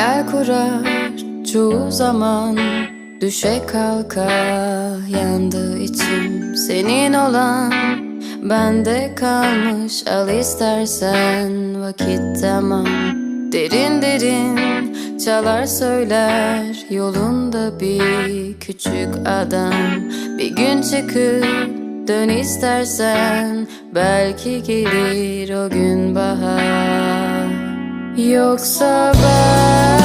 Hayal kurar çoğu zaman Düşe kalka yandı içim. Senin olan bende kalmış Al istersen vakit tamam. Derin derin çalar söyler Yolunda bir küçük adam. Bir gün çıkıp dön istersen Belki gelir o gün bahar. Yoksa ben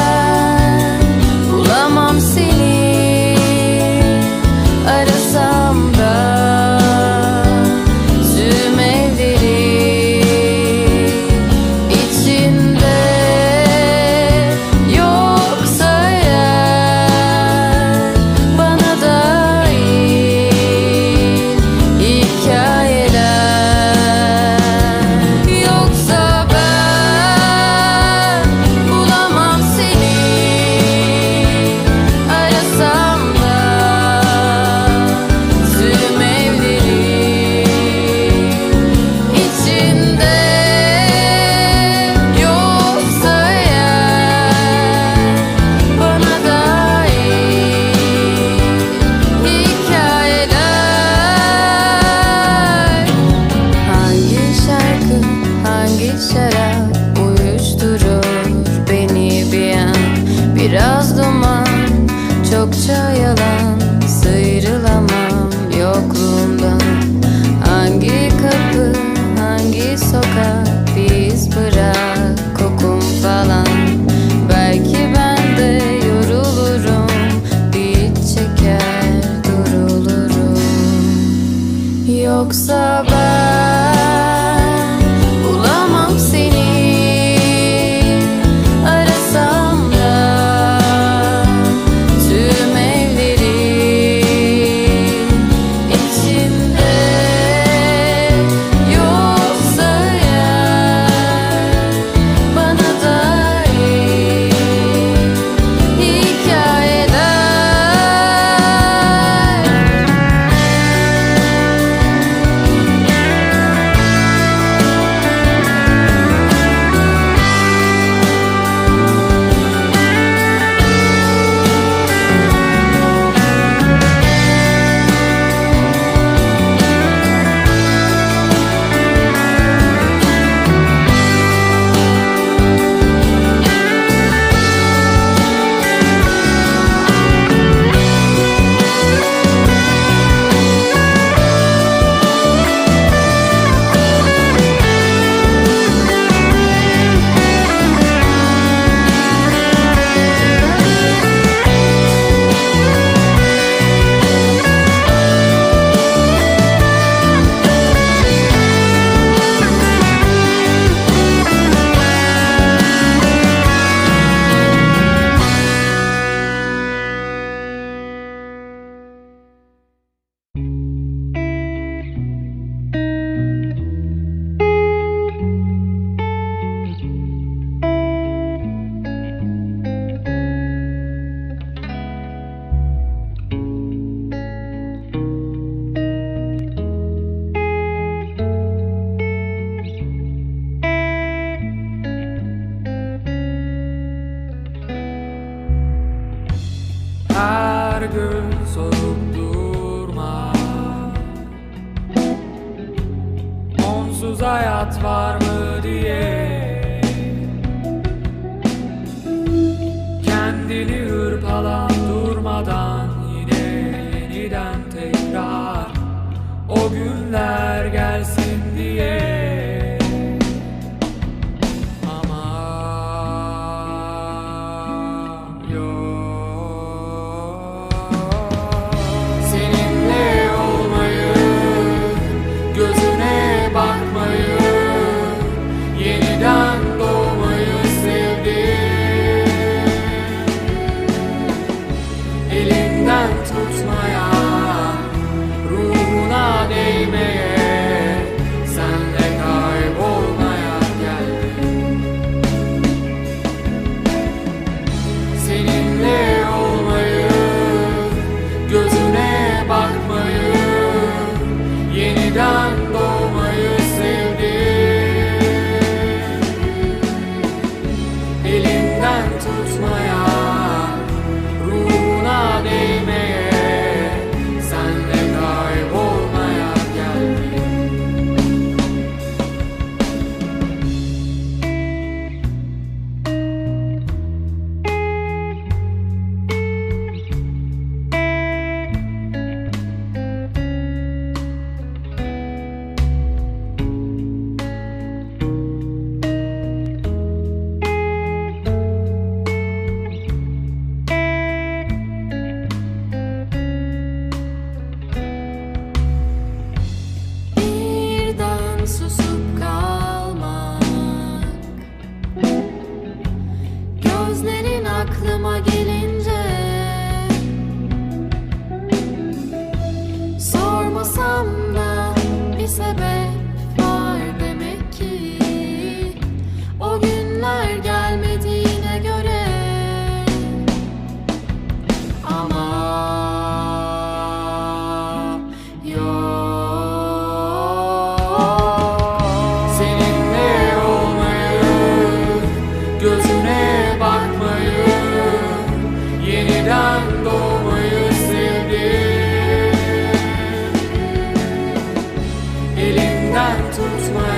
zum Smile.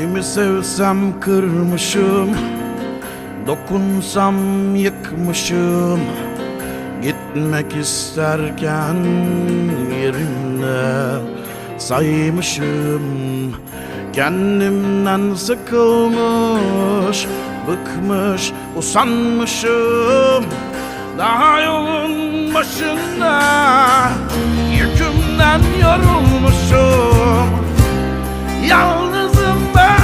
Kimi sevsem kırmışım Dokunsam yıkmışım. Gitmek isterken yerimde saymışım. Kendimden sıkılmış, bıkmış, usanmışım. Daha yolun başında yükümden yorulmuşum. Yalnız remember?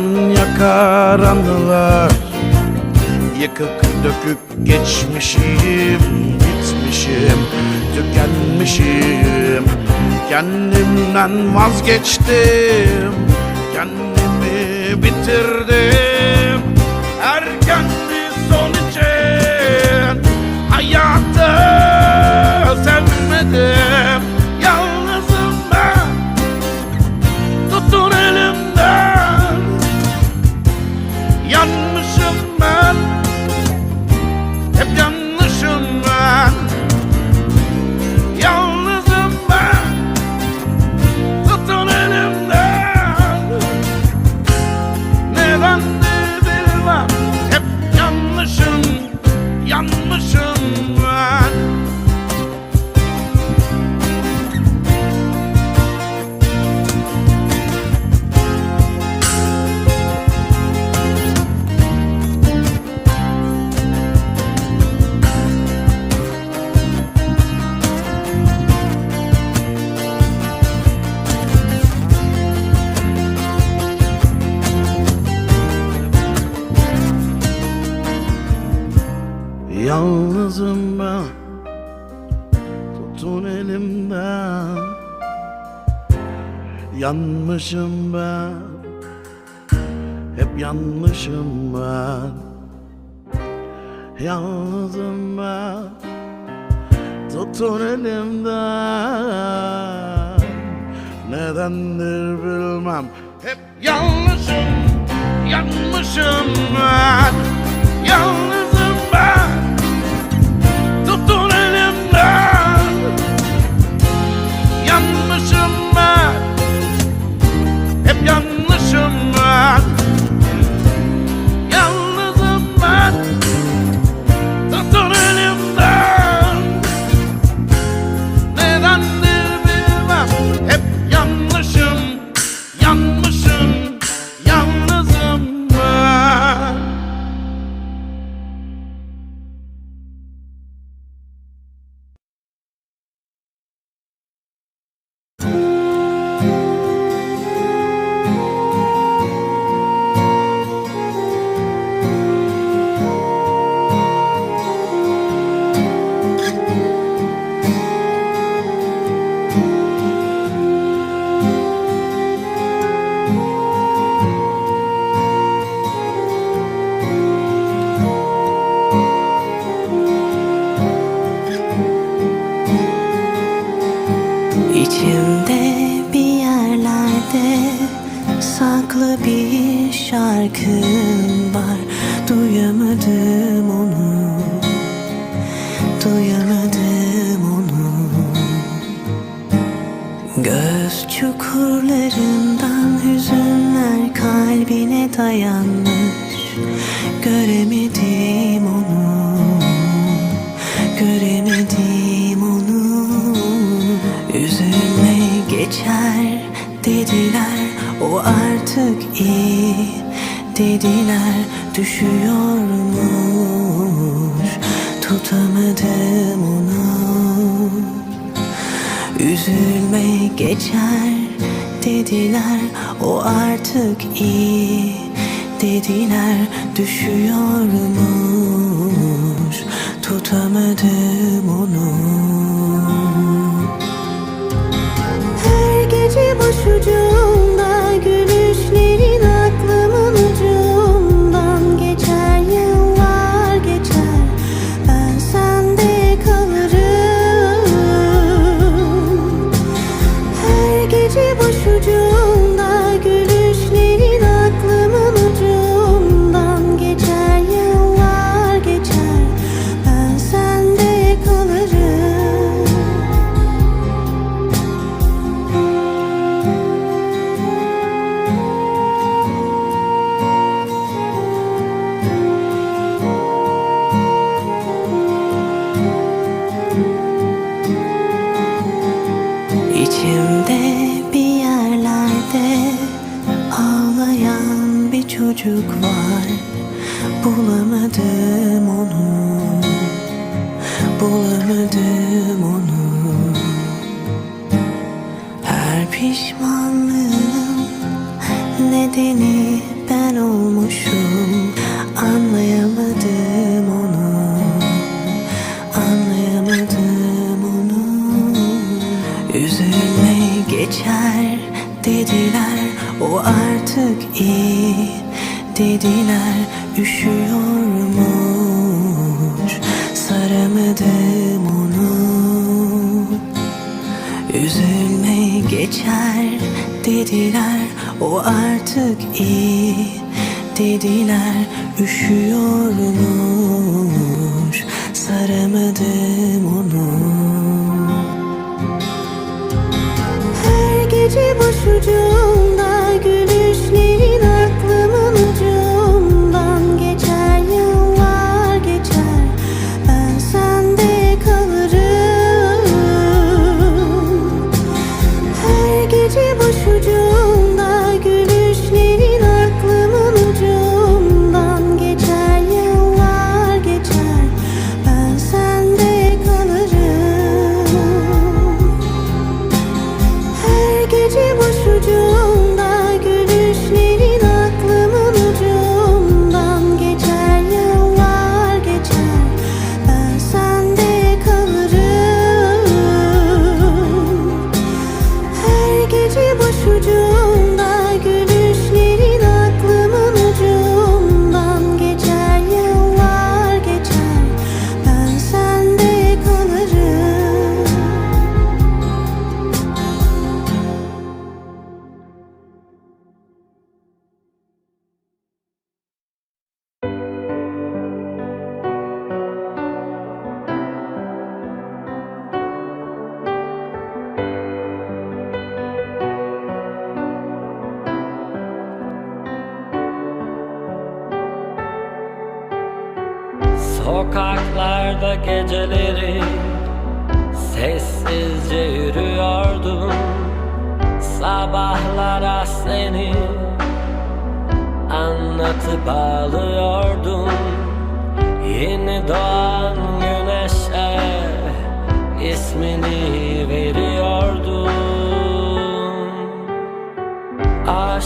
Can yakar anılar. Yıkık dökük geçmişim Bitmişim, tükenmişim. Kendimden vazgeçtim Kendimi bitirdim. Tutun elimden. Nedendir bilmem. Hep yanlışım, yanmışım ben. Yanlış Duyamadım onu. Duyamadım onu. Göz çukurlarından hüzünler kalbine dayanmış. Göremedim onu. Göremedim onu. Üzülme geçer dediler. O artık iyi dediler Düşüyormuş Tutamadım onu. Üzülme geçer dediler O artık iyi dediler. Düşüyormuş Tutamadım onu dediler O artık iyi. Dediler Üşüyormuş Saramadım onu. Üzülme geçer. Dediler O artık iyi. Dediler Üşüyormuş Saramadım onu gece başucumda gülüşlerin aklımın ucundan geçer yıllar geçer. Ben sende kalırım. Her gece başucumda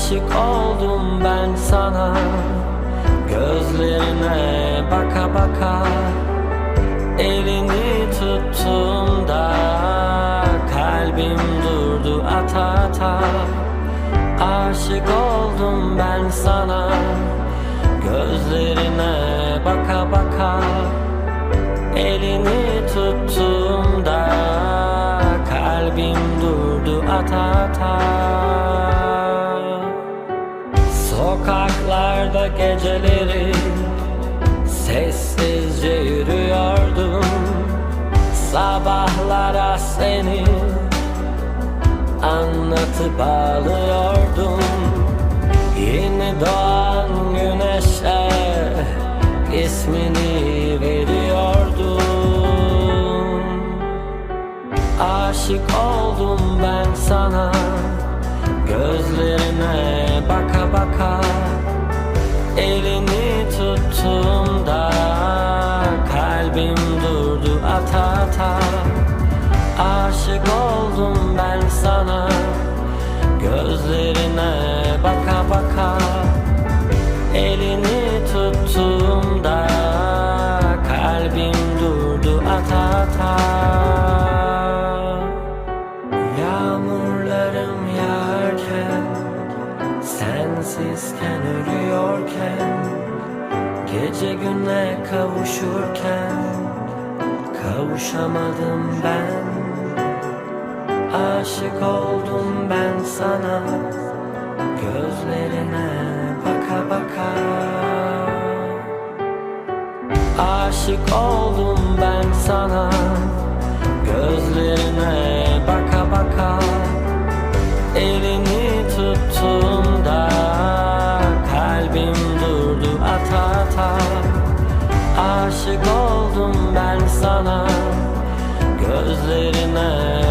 Aşık oldum ben sana. Gözlerine baka baka Elini tuttuğumda Kalbim durdu ata ata. Aşık oldum ben sana. Gözlerine baka baka Elini tuttuğumda Sokaklarda geceleri Sessizce yürüyordum. Sabahlara seni Anlatıp ağlıyordum Yeni doğan güneşe ismini veriyordum. Aşık oldum ben sana Gözlerine baka baka Elini tuttuğumda Kalbim durdu ata ata. Aşık oldum ben sana Gözlerine baka baka. Elini tuttuğumda Gece güne kavuşurken Kavuşamadım ben. Aşık oldum ben sana Gözlerine baka baka. Aşık oldum ben sana Gözlerine baka baka. Elini tuttuğumda Kalbim durdu ata ata Aşık oldum ben sana. Gözlerine